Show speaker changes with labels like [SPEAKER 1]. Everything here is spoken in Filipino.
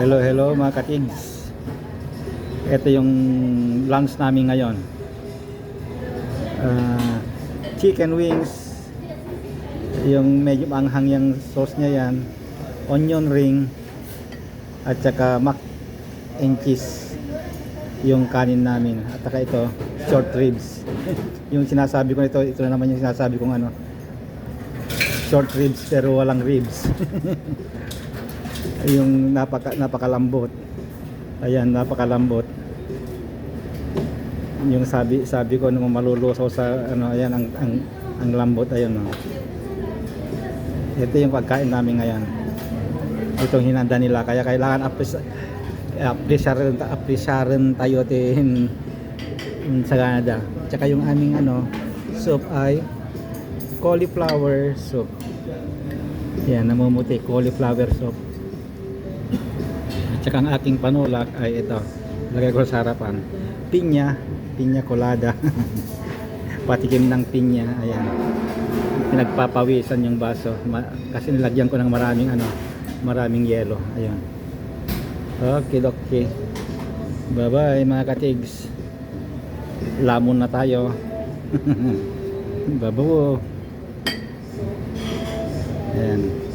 [SPEAKER 1] hello, hello mga katigs. Ito yung lunch namin ngayon. Ah, chicken wings. Yung medyo anghang yung sauce niya yan. Onion ring. At saka mac and cheese. Yung kanin namin. At saka ito, short ribs. yung sinasabi ko ito, ito na naman yung sinasabi kong ano. Short ribs pero walang ribs. yung napaka napakalambot. Ayan, napakalambot. Yung sabi sabi ko nung malulusaw sa ano ayan ang ang, ang lambot ayan no. Ito yung pagkain namin ngayon. Itong hinanda nila kaya kailangan appresyaran appresyaran tayo tin sa Canada. Tsaka yung aming ano soup ay cauliflower soup. Yan, namumuti cauliflower soup. At saka ang aking panulak ay ito. Lagay ko sa harapan. Pinya, pinya colada. Patikim ng pinya, ayan. Pinagpapawisan yung baso Ma- kasi nilagyan ko ng maraming ano, maraming yelo. Ayun. Okay, okay. Bye-bye mga katigs. Lamon na tayo. Babo. Ayan.